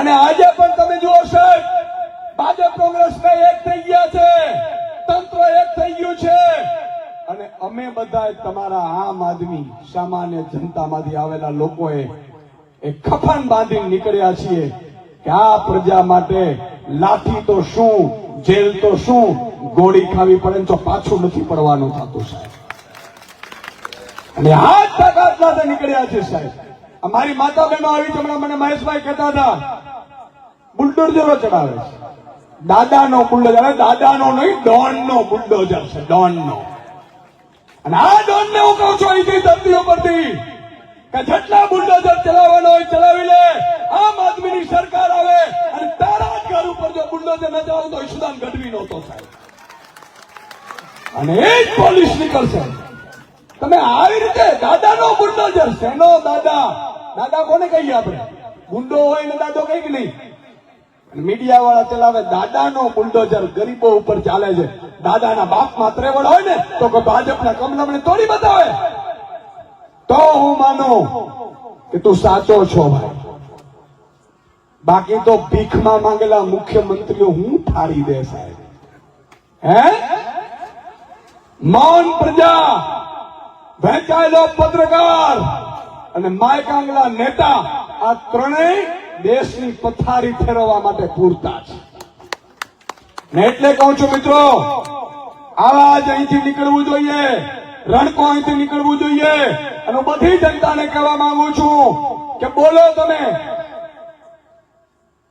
અને આજે પણ તમે જુઓ સાહેબ, ભાજપ કોંગ્રેસ એક થઈ ગયા છે, તંત્ર એક થઈ ગયું છે. અને અમે બધા તમારા આમ આદમી સામાન્ય જનતામાંથી આવેલા લોકોએ એ ખફન બાંધીને નીકળ્યા છીએ કે આ પ્રજા માટે લાઠી તો શું, જેલ તો શું, ગોળી ખાવી પડે તો પાછું નથી પડવાનું થતું સાહેબ. અને હાથ તાકાત સાથે નીકળ્યા છે સાહેબ. અમારી માતા બહેનો આવી હમણાં મને મહેશભાઈ કહેતા હતા, બુલડોઝરો ચડાવે છે. દાદાનો બુલડોઝર દાદાનો નહીં, ડોનનો બુલડોઝર છે, ડોનનો. અને આ ડોનને હું કહું છું, અહીંથી ધરતીઓ પરથી, કે જેટલા બુલડોઝર ચલાવવાનો હોય ચલાવી લે. આમ આદમીની સરકાર આવે અને તારા ઘર ઉપર જો બુલડોઝર ન ચલાવો તો ઈશુદાન ગઢવી નહોતો સાહેબ અને એ જ પોલીસ નીકળશે. તમે આવી રીતે દાદાનો બુલડોઝર, શેનો દાદા? દાદા કોને કહીએ આપણે? ગુંડો હોય ને દાદો કઈ કે નહીં. મીડિયા વાળા ચલાવે દાદાનો બુલડોઝર ગરીબો ઉપર ચાલે છે. દાદાના બાપમાં હોય ને, તો ભાજપના કમલમને તોડી બતાવે. તો હું માનું કે તું સાચો છો ભાઈ. બાકી તો ભીખમાં માંગેલા મુખ્યમંત્રીઓ હું ફાડી દે સાહેબ. હે? મૌન પ્રજા, વહેંચાયેલો પત્રકાર. અને માય નેતા આ ત્રણેય દેશની પથારી ફેરવવા માટે પૂરતા છે. ને એટલે કહું છું મિત્રો આવાજ અહીંથી નીકળવું જોઈએ રણકો અહીંથી નીકળવું જોઈએ, અને બધી જનતાને કહેવા માંગુ છું કે બોલો તમે.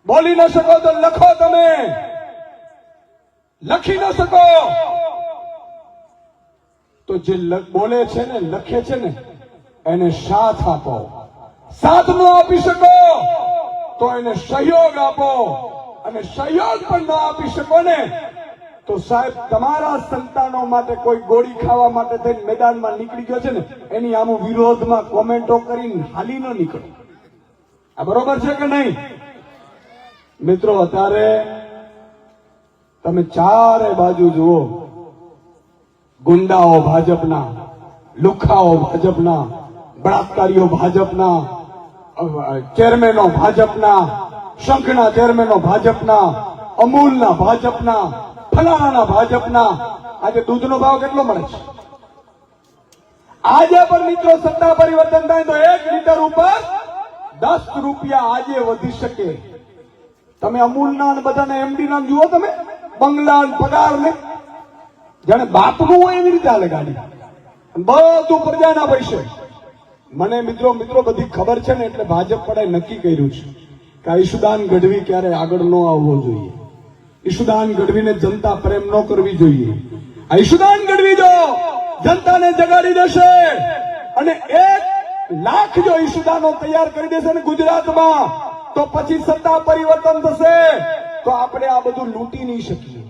બોલી ન શકો તો લખો તમે. લખી ન શકો. તો જે બોલે છે ને, લખે છે ને એને સાથ આપો. સાથ ન આપી શકો, તો એને સહયોગ આપો. અને સહયોગ પણ ના આપી શકો ને, તો સાહેબ, તમારા સંતાનો માટે કોઈ ગોળી ખાવા માટે થઈને મેદાનમાં નીકળી ગયો છે ને, એની આમ વિરોધમાં કોમેન્ટો કરીને હાલી ન નીકળો. આ બરોબર છે કે નહીં? મિત્રો, અત્યારે તમે ચારે બાજુ જુઓ, ગુંડાઓ ભાજપના, લુખાઓ ભાજપના બળાત્કારીઓ ભાજપના ચેરમેનો ભાજપના, શંખના ચેરમેનો ભાજપના, અમૂલના ભાજપના, ફલાણાના ભાજપના, આજે દૂધનો ભાવ કેટલો મળે છે? આજે પણ મિત્રો સત્તા પરિવર્તન થાય તો એક લીટર ઉપર દસ રૂપિયા આજે વધી શકે. તમે અમૂલના બધાના એમડી નામ જુઓ તમે, બંગલા પગાર ને. જાણે બાપનું હોય એવી રીતે હાલે ગાડી. બધું પ્રજાના પૈસે. મને મિત્રો મિત્રો બધી ખબર છે ને, એટલે ભાજપ પડાએ નક્કી કર્યું છે કે ઈશુદાન ગઢવી ક્યારે આગળ ન આવવો જોઈએ. ઈશુદાન ગઢવીને જનતા પ્રેમ ન કરવી જોઈએ. આ ઈશુદાન ગઢવી જો જનતાને જગાડી દેશે અને એક લાખ જો ઈશુદાનો તૈયાર કરી દેશે ને ગુજરાતમાં, તો પછી સત્તા પરિવર્તન થશે, તો આપણે આ બધું લૂંટી નહીં શકીએ.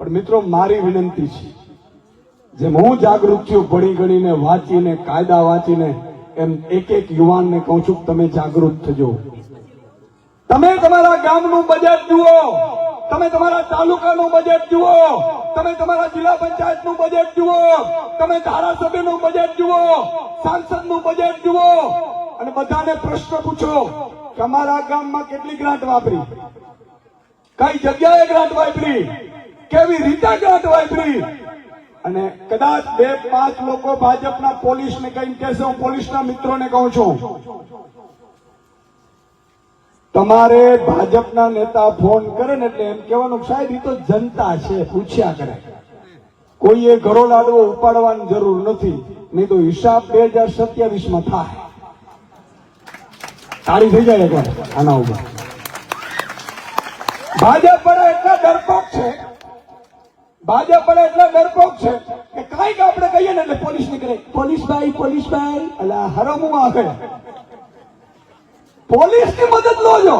પણ મિત્રો, મારી વિનંતી છે જેમ હું જાગૃત છું ભણી ગણીને વાંચીને, કાયદા વાંચીને, એમ એક એક યુવાનને કહું છું, તમે જાગૃત થજો. તમે તમારા ગામનું બજેટ જુઓ. તમે તમારા તાલુકાનું બજેટ જુઓ. તમે તમારા જિલ્લા પંચાયતનું બજેટ જુઓ. તમે ધારાસભ્યનું બજેટ જુઓ. સાંસદનું બજેટ જુઓ. અને બધાને પ્રશ્ન પૂછો કે અમારા ગામમાં કેટલી ગ્રાન્ટ વાપરી? કઈ જગ્યાએ ગ્રાન્ટ વાપરી? કેવી રીતે ગ્રાન્ટ વાપરી? અને કદાચ બે, પાંચ લોકો ભાજપના પોલીસને કઈ કહેશે, હું પોલીસના મિત્રોને કહું છું. તમારે ભાજપના નેતા ફોન કરે ને એટલે એમ કહેવાનું સાહેબ એ તો જનતા છે, પૂછ્યા કરે. કોઈએ ઘરો લાડવો ઉપાડવાની જરૂર નથી, નહીં તો હિસાબ બે હજાર સત્યાવીસમાં થાય. તારી થઈ જાય એકવાર આના ઉપર. ભાજપ પર એટલા ડરપોક એટલે પોલીસ નીકળે પોલીસ ભાઈ એટલે હરમું આવે પોલીસની મદદ લો જો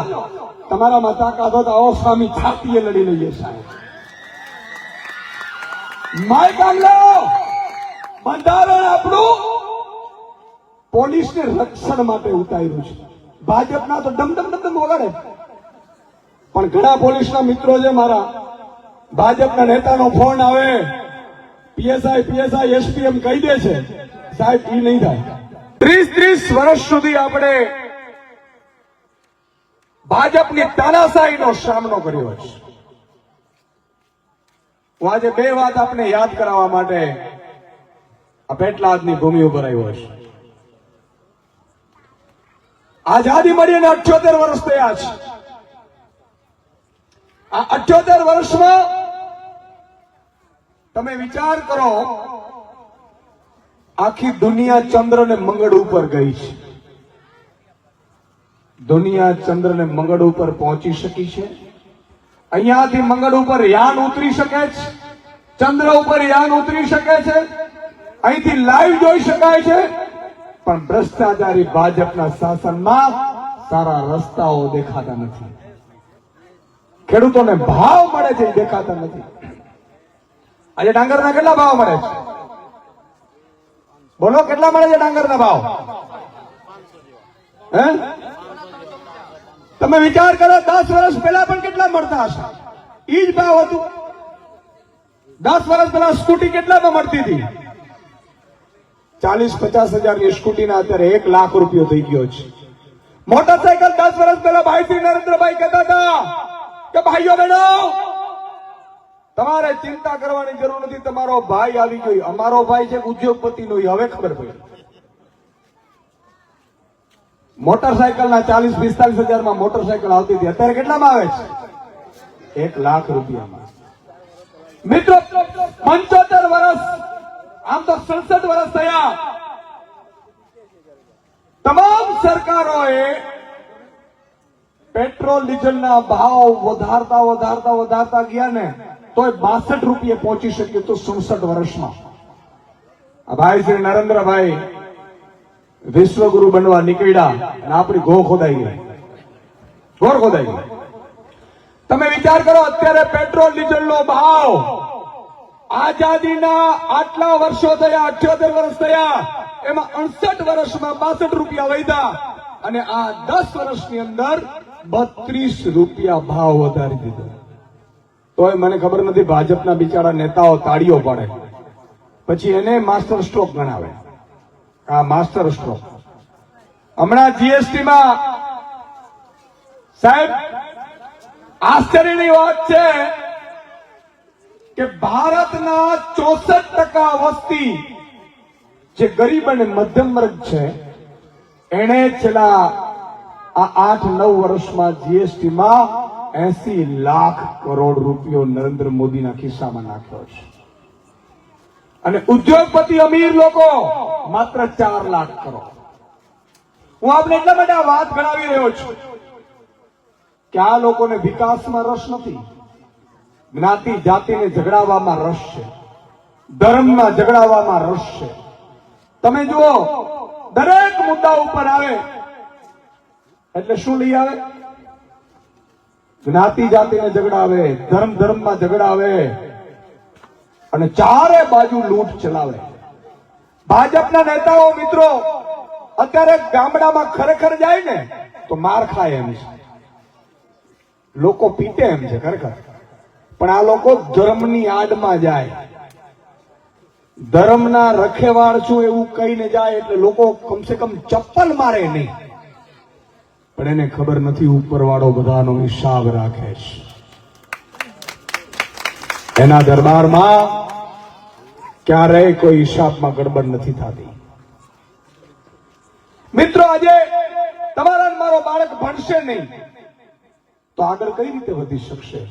તમારામાં તાકાત હોય તો આવો સ્વામી છાતીએ લડી લઈએ સાહેબ. માય કાંગલો બંધારણ આપણું પોલીસને રક્ષણ માટે ઉતાર્યું છે. ભાજપના તો ડમ ડમ ડમ ડમ વગાડે. પણ ઘણા પોલીસના મિત્રો છે મારા. ભાજપના નેતાનો ફોન આવે. પીએસઆઈ પીએસઆઈ એસપીએમ કહી દે છે. સાહેબ એ નહીં થાય. ત્રીસ ત્રીસ વર્ષ સુધી આપણે ભાજપની તાનાશાહીનો સામનો કર્યો છે. હું આજે બે વાત આપને યાદ કરાવવા માટે આ પેટલાદની ભૂમિ ઉપર આવ્યો છે. આઝાદી મળીને અઠ્યોતેર વર્ષ થયા છે. આ અઠ્યોતેર વર્ષમાં તમે વિચાર કરો, આખી દુનિયા ચંદ્ર ને મંગળ ઉપર ગઈ છે. દુનિયા ચંદ્ર ને મંગળ ઉપર પહોંચી શકી છે. અહીંયાથી મંગળ ઉપર યાન ઉતરી શકે છે. ચંદ્ર ઉપર યાન ઉતરી શકે છે. અહીંથી લાઈવ જોઈ શકાય છે. પણ ભ્રષ્ટાચારી ભાજપના શાસનમાં સારા રસ્તાઓ દેખાતા નથી. ખેડૂતોને ભાવ મળે છે દેખાતા નથી. આજે ડાંગરના કેટલા ભાવ મળે છે? બોલો, કેટલા મળે છે ડાંગરના ભાવ? હે? તમે વિચાર કરો, દસ વર્ષ પહેલા પણ કેટલા મળતા હશે? ઈ જ ભાવ હતું. દસ વર્ષ પહેલા સ્કૂટી કેટલામાં મળતી હતી? ચાલીસ, પચાસ હજારની સ્કૂટીના અત્યારે એક લાખ રૂપિયો થઈ ગયો છે. મોટરસાયકલ દસ વર્ષ પહેલા ભાઈ શ્રી નરેન્દ્રભાઈ કહેતા હતા કે, ભાઈઓ બહેનો તમારે ચિંતા કરવાની જરૂર નથી, તમારો ભાઈ આવી ગયો. અમારો ભાઈ છે ઉદ્યોગપતિ નો હવે ખબર પડી. મોટરસાયકલના ચાલીસ, પિસ્તાલીસ હજારમાં મોટરસાયકલ આવતી હતી. અત્યારે કેટલામાં આવે છે? એક લાખ રૂપિયામાં. મિત્રો, પંચોતેર વર્ષ આમ તો સડસઠ વર્ષ થયા. તમામ સરકારોએ પેટ્રોલ, ડીઝલના ભાવ વધારતા વધારતા વધારતા ગયા ને. તોય બાસઠ રૂપિયે પહોંચી શક્યું તો સુડસઠ વર્ષમાં. ભાઈ શ્રી નરેન્દ્રભાઈ વિશ્વગુરુ બનવા નીકળ્યા અને આપણી ઘો ખોદાઈ ગઈ. ઘોર ખોદાઈ ગઈ. તમે વિચાર કરો, અત્યારે પેટ્રોલ, ડીઝલનો ભાવ આઝાદીના આટલા વર્ષો થયા, અઠ્યોતેર વર્ષ થયા, એમાં અડસઠ વર્ષમાં બાસઠ રૂપિયા વધ્યા અને આ દસ વર્ષની અંદર બત્રીસ રૂપિયા ભાવ વધારી દીધો. તોય મને ખબર નથી ભાજપના બિચારા નેતાઓ તાળીઓ પાડે પછી એને માસ્ટર સ્ટ્રોક ગણાવે. આ માસ્ટર સ્ટ્રોક. હમણાં જીએસટીમાં સાહેબ, આશ્ચર્યની વાત છે કે ભારતના ચોસઠ ટકા વસ્તી જે ગરીબ અને મધ્યમ વર્ગ છે, એણે છેલ્લા આ આઠ નવ વર્ષમાં જીએસટી માં એસી લાખ કરોડ રૂપિયો નરેન્દ્ર મોદીના ખિસ્સામાં નાખ્યો છે. અને ઉદ્યોગપતિ અમીર લોકો માત્ર ચાર લાખ કરોડ. હું આપને એટલા માટે વાત ગણાવી રહ્યો છું કે આ લોકોને વિકાસમાં રસ નથી. જ્ઞાતિ જાતિને ઝઘડાવવામાં રસ છે. ધર્મમાં ઝઘડાવવામાં રસ છે. તમે જુઓ, દરેક મુદ્દા ઉપર આવે. એટલે શું લઈ આવે? જ્ઞાતિ જાતિને ઝઘડાવે ધર્મ ધર્મમાં ઝઘડાવે અને ચારે બાજુ લૂંટ ચલાવે. ભાજપના નેતાઓ, મિત્રો, અત્યારે ગામડામાં ખરેખર જાય ને, તો માર ખાય એમ છે. લોકો પીટે એમ છે ખરેખર. પણ આ લોકો ધર્મની આડમાં જાય. ધર્મના રખેવાળ છું એવું કહીને જાય એટલે લોકો કમસે કમ ચપ્પલ મારે નહીં. પણ એને ખબર નથી ઉપરવાળો બધાનો હિસાબ રાખે છે. એના દરબારમાં ક્યારેય કોઈ હિસાબમાં ગડબડ નથી થતી. મિત્રો, આજે તમારા મારો બાળક ભણશે નહીં, તો આગળ કઈ રીતે વધી શકશે?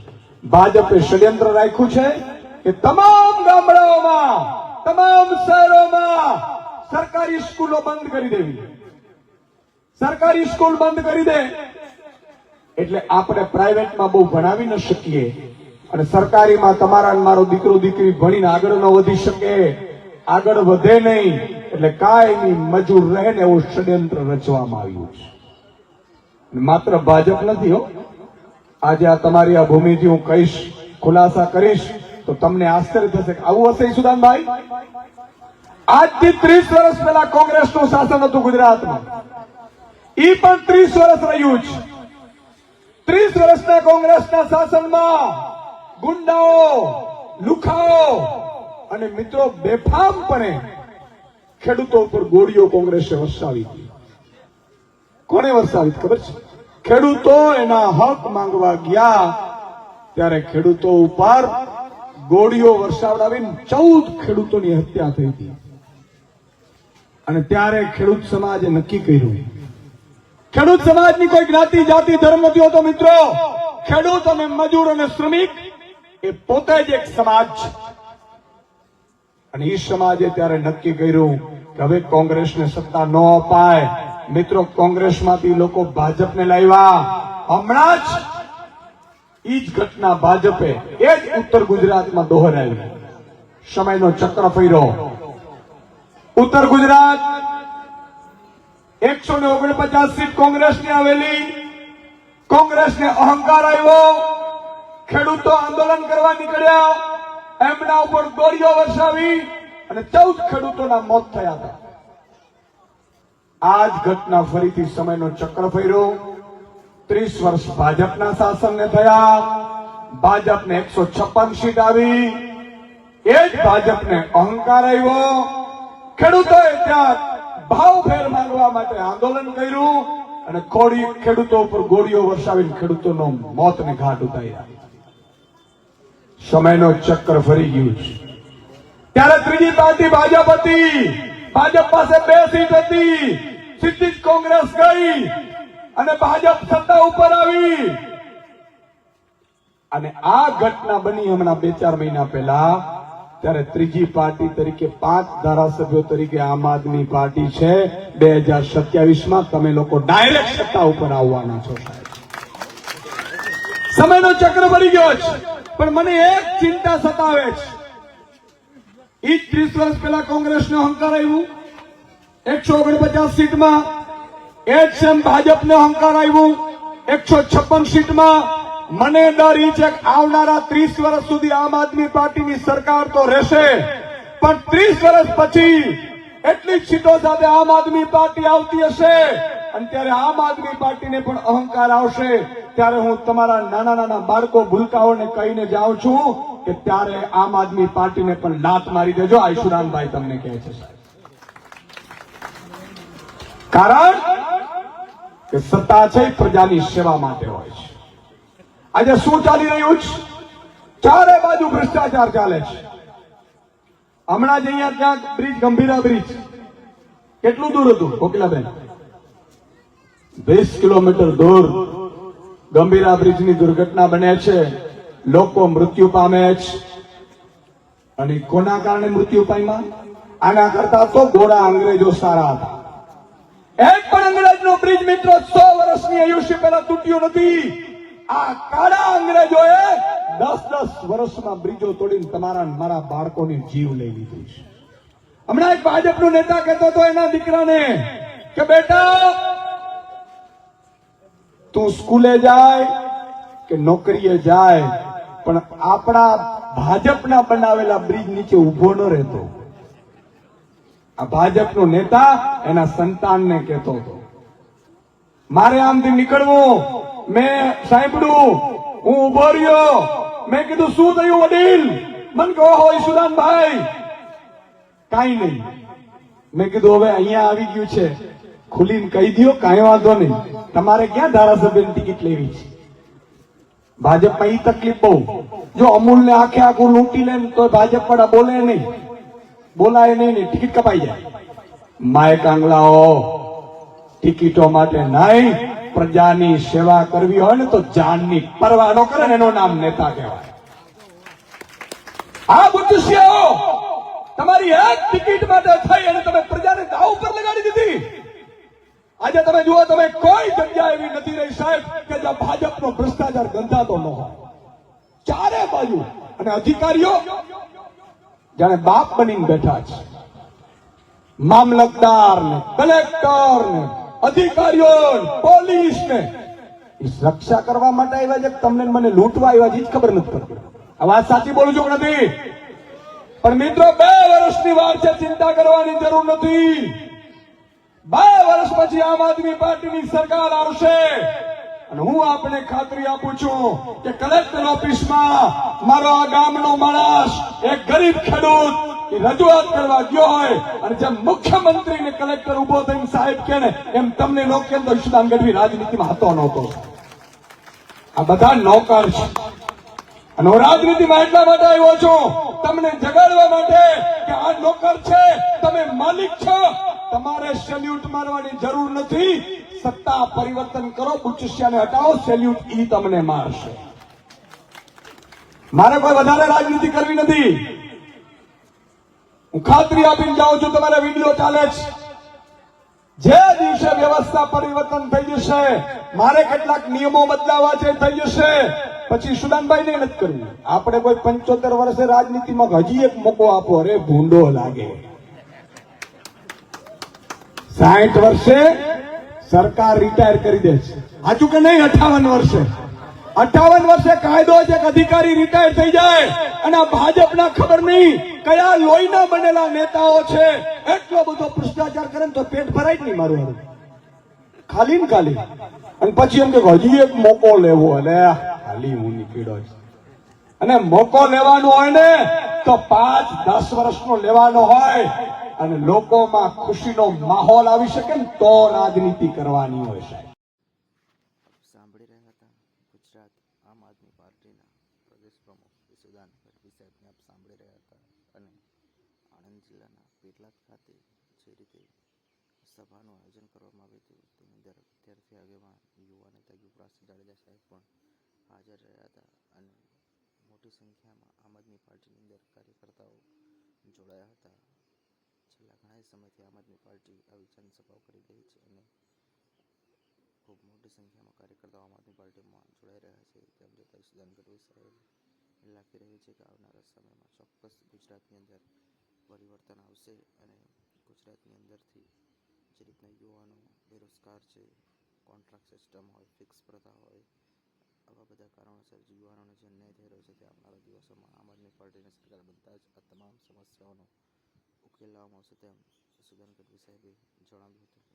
ભાજપે ષડયંત્ર રાખ્યું છે કે તમામ ગામડાઓમાં, તમામ શહેરોમાં સરકારી સ્કૂલો બંધ કરી દેવી. સરકારી સ્કૂલ બંધ કરી દે. એટલે આપણે પ્રાઇવેટમાં બહુ ભણાવી ન શકીએ. અને સરકારીમાં તમારા મારો દીકરો, દીકરી ભણીને આગળ ન વધી શકે. આગળ વધે નહીં. એટલે કાયમી મજૂર રહે ને એવું ષડયંત્ર રચવામાં આવ્યું છે. માત્ર ભાજપ નથી હો. આજે આ તમારી આ ભૂમિથી હું કહીશ, ખુલાસા કરીશ, તો તમને આશ્ચર્ય થશે આવું હશે સુદાનભાઈ આજથી ત્રીસ વર્ષ પહેલા કોંગ્રેસનું શાસન હતું ગુજરાતમાં. ઈ પણ ત્રીસ વર્ષ રહ્યું છે ત્રીસ વર્ષના કોંગ્રેસના શાસનમાં ગુંડાઓ, લુખાઓ અને મિત્રો બેફામપણે ખેડૂતો ઉપર ગોળીઓ કોંગ્રેસે વરસાવી કોને વરસાવી ખબર છે? ખેડૂતો એના હક માંગવા ગયા ત્યારે ખેડૂતો ઉપર ગોળીઓ વરસાવડાવીને ચૌદ ખેડૂતોની હત્યા થઈ હતી. અને ત્યારે ખેડૂત સમાજે નક્કી કર્યું ખેડૂત સમાજની કોઈ જ્ઞાતિ, જાતિ, ધર્મ નથી હોતો મિત્રો? ખેડૂત અને મજૂર અને શ્રમિક એ પોતે જ એક સમાજ છે. અને એ સમાજે ત્યારે નક્કી કર્યું કે હવે કોંગ્રેસને સત્તા ન અપાય. મિત્રો, કોંગ્રેસમાંથી લોકો ભાજપને લાવ્યા. હમણાં જ ઈ જ ઘટના ભાજપે, એ જ ઉત્તર ગુજરાતમાં દોહરાવી સમયનો ચક્ર ફર્યો. ઉત્તર ગુજરાત એકસો ને ઓગણપચાસ સીટ કોંગ્રેસની આવેલી. કોંગ્રેસને અહંકાર આવ્યો. ખેડૂતો આંદોલન કરવા નીકળ્યા. એમના ઉપર દોરીઓ વરસાવી અને ચૌદ ખેડૂતોના મોત થયા હતા. આ ઘટના ફરીથી સમયનો ચક્ર ફેર્યો. ત્રીસ વર્ષ ભાજપના શાસનને થયા. ભાજપને એકસો છપ્પન સીટ આવી. એ જ ભાજપને અહંકાર આવ્યો. ખેડૂતોએ ત્યાં ભાવફેર માંગવા માટે આંદોલન કર્યું અને કોળી ખેડૂતો ઉપર ગોળીઓ વરસાવીને ખેડૂતોનો મોતને ઘાટ ઉતાર્યા. સમયનો ચક્ર ફરી ગયું છે. ત્યારે ત્રીજી પાર્ટી ભાજપ હતી. ભાજપ પાસે બે સીટ હતી. સીધી જ કોંગ્રેસ ગઈ અને ભાજપ સત્તા ઉપર આવી. અને આ ઘટના બની હમણાં બે ચાર મહિના પહેલા. ત્યારે ત્રીજી પાર્ટી તરીકે પાંચ ધારાસભ્યો તરીકે આમ આદમી પાર્ટી છે. બે હજાર તમે લોકો ડાયરેક્ટ સત્તા ઉપર આવવાના છો સમયનો ચક્ર ભરી ગયો છે. પણ મને એક ચિંતા સતાવે છે. ઈ ત્રીસ વર્ષ પહેલા કોંગ્રેસનો અહંકાર આવ્યું. એકસો ઓગણપચાસ સીટમાં એ જ સેમ ભાજપને અહંકાર આવ્યું. એકસો છપ્પન સીટમાં મને ડર છે આવનારા ત્રીસ વર્ષ સુધી આમ આદમી પાર્ટીની સરકાર તો રહેશે. પણ ત્રીસ વર્ષ પછી એટલી સીટો સાથે આમ આદમી પાર્ટી આવતી હશે. અને ત્યારે આમ આદમી પાર્ટીને પણ અહંકાર આવશે. ત્યારે હું તમારા નાના નાના બાળકો ભૂલકાઓને કહીને જાઉં છું કે ત્યારે આમ આદમી પાર્ટીને પણ લાત મારી દેજો. આયુષુરામભાઈ તમને કહે છે સાહેબ. કારણ કે સત્તા છે પ્રજાની સેવા માટે હોય છે. આજે શું ચાલી રહ્યું છે? ચારે બાજુ ભ્રષ્ટાચાર ચાલે છે. હમણાં જ અહીંયા ક્યાંક બ્રિજ, ગંભીરા બ્રિજ. કેટલું દૂર હતું? કોકિલાબેન વીસ કિલોમીટર દૂર ગંભીરા બ્રિજની દુર્ઘટના બને છે. લોકો મૃત્યુ પામે છે. અને કોના કારણે મૃત્યુ પામ્યા? આના કરતા તો ગોળા અંગ્રેજો સારા હતા. એક પણ અંગ્રેજનો બ્રિજ મિત્રો સો વર્ષની આયુષ્ય પહેલા તૂટ્યો નથી. આ કાળા અંગ્રેજોએ દસ દસ વર્ષમાં બ્રિજો તોડીને તમારા મારા બાળકોની જીવ લઈ લીધી છે. હમણાં એક ભાજપનો નેતા કહેતો હતો એના દીકરાને કે બેટા, તું સ્કૂલે જાય કે નોકરીએ જાય, પણ આપણા ભાજપના બનાવેલા બ્રિજ નીચે ઊભો ન રહેતો. આ ભાજપનો નેતા એના સંતાનને કહેતો હતો. મારે આમથી નીકળવું. મેં સાંભળ્યું, હું ઊભો રહ્યો. મેં કીધું, શું થયું વડીલ? મને કહો હોય સુદાનભાઈ કાંઈ નહીં. મેં કીધું, હવે અહીંયા આવી ગયું છે. ખુલીને કહી દો કાંઈ વાંધો નહીં. તમારે ક્યાં ધારાસભ્યની ટિકિટ લેવી છે? ભાજપમાં એ તકલીફ બહુ. જો અમૂલને આખે આખું લૂંટી લે તો ભાજપ વાળા બોલે નહીં. બોલાય નહીં ને ટિકિટ કપાઈ જાય. માય કાંગલાઓ ટિકિટો માટે નહીં. પ્રજાની સેવા કરવી હોય ને તો જાનની પરવા ન કરે એનું નામ નેતા કહેવાય. આ બુદ્ધિશીઓ તમારી એક ટિકિટ માટે થઈ અને તમે પ્રજાને દાવ ઉપર લગાડી દીધી. આજે તમે જુઓ, તમે કોઈ જગ્યા એવી નથી રહી સાહેબ કે જ્યાં ભાજપનો ભ્રષ્ટાચાર ગંધાતો ન હોય. ચારે બાજુ અને અધિકારીઓ જાણે બાપ બનીને બેઠા છે. મામલતદાર ને કલેક્ટર ને અધિકારીઓ ને, પોલીસ ને રક્ષા કરવા માટે આવ્યા છે તમને મને લૂંટવા આવ્યા છે ખબર નથી પડતી. આ વાત સાચી બોલું છું નથી? પણ મિત્રો બે વર્ષની વાર છે ચિંતા કરવાની જરૂર નથી. બે વર્ષ પછી આમ આદમી પાર્ટીની સરકાર આવશે. અને હું આપને ખાતરી આપું છું કે કલેક્ટર ઓફિસમાં મારો આ ગામનો માણસ એક ગરીબ ખેડૂત રજૂઆત કરવા ગયો હોય અને જેમ મુખ્યમંત્રી ને કલેક્ટર ઊભો થઈને સાહેબ કે એમ તમને નો કેમ ગઢવી રાજનીતિમાં હતો નહોતો. આ બધા નોકર છે. અને હું રાજનીતિમાં એટલા માટે આવ્યો છું, તમને જગાડવા માટે કે આ નોકર છે, તમે માલિક છો. તમારે સેલ્યુટ મારવાની જરૂર નથી. સત્તા પરિવર્તન કરો, બુચિસિયાને હટાવો, સેલ્યુટ ઈ તમને મારશે. મારે કોઈ વધારે રાજનીતિ કરવી નથી. હું ખાતરી આપીને જાઉં છું, તમારા વીડિયો ચાલે છે જે દિવસે વ્યવસ્થા પરિવર્તન થઈ જશે, મારે કેટલાક નિયમો બદલાવા છે, થઈ જશે. પછી સુદાનભાઈ ને નથી કરવું. આપણે કોઈ પંચોતેર વર્ષે રાજનીતિમાં હજી એક મોકો આપો, અરે ભૂંડો લાગે. સાઠ વર્ષે સરકાર રિટાયર કરી દે છે. હાજુ કે નહીં? અઠાવન વર્ષે. અઠાવન વર્ષે કાયદો છે એક અધિકારી રિટાયર થઈ જાય. અને આ ભાજપના ખબર નહીં કયા લોહીના બનેલા નેતાઓ છે. એટલો બધો ભ્રષ્ટાચાર કરે તો પેટ ભરાય જ નહીં મારું ખાલી ને ખાલી. અને પછી એમ કે હજી એક મોકો લેવો. અને ખાલી હું નીકળ્યો અને મોકો લેવાનો હોય ને તો પાંચ, દસ વર્ષનો લેવાનો હોય. અને લોકોમાં ખુશીનો માહોલ આવી શકે ને તો રાજનીતિ કરવાની હોય સાહેબ સાંભળી રહ્યા હતા ગુજરાત આમ આદમી પાર્ટીના પ્રદેશ પ્રમુખ ઈસુદાન ગઢવી સાહેબને આપ સાંભળી રહ્યા હતા અને આણંદ જિલ્લાના પેટલાદ ખાતે જે રીતે સભાનું આયોજન કરવામાં આવ્યું હતું તેની અંદર વિદ્યાર્થી આગેવાન યુવા નેતા યુવરાજ જાડેજા સાહેબ પણ હાજર રહ્યા હતા અને મોટી સંખ્યામાં આમ આદમી પાર્ટીની અંદર કાર્યકર્તાઓ જોડાયા હતા છેલ્લા ઘણા સમયથી આમ આદમી પાર્ટી આવી જનસભાઓ કરી રહી છે અને ખૂબ મોટી સંખ્યામાં કાર્યકર્તાઓ આમ આદમી પાર્ટીમાં જોડાઈ રહ્યા છે. તેમ છતાં સુદાન ગઢવી સાહેબ લાગી રહ્યું છે કે આવનારા સમયમાં ચોક્કસ ગુજરાતની અંદર પરિવર્તન આવશે અને ગુજરાતની અંદરથી જે રીતના યુવાનો બેરોજગાર છે, કોન્ટ્રાક્ટ સિસ્ટમ હોય, ફિક્સ પ્રથા હોય, આવા બધા કારણોસર યુવાનોને જે અન્યાય થઈ રહ્યો છે તે આવનારા દિવસોમાં આમ આદમી પાર્ટીની સરકાર બનતા જ આ તમામ સમસ્યાઓનો ઉકેલ લાવવામાં આવશે તેમ સુદાન ગઢવી સાહેબે જણાવ્યું હતું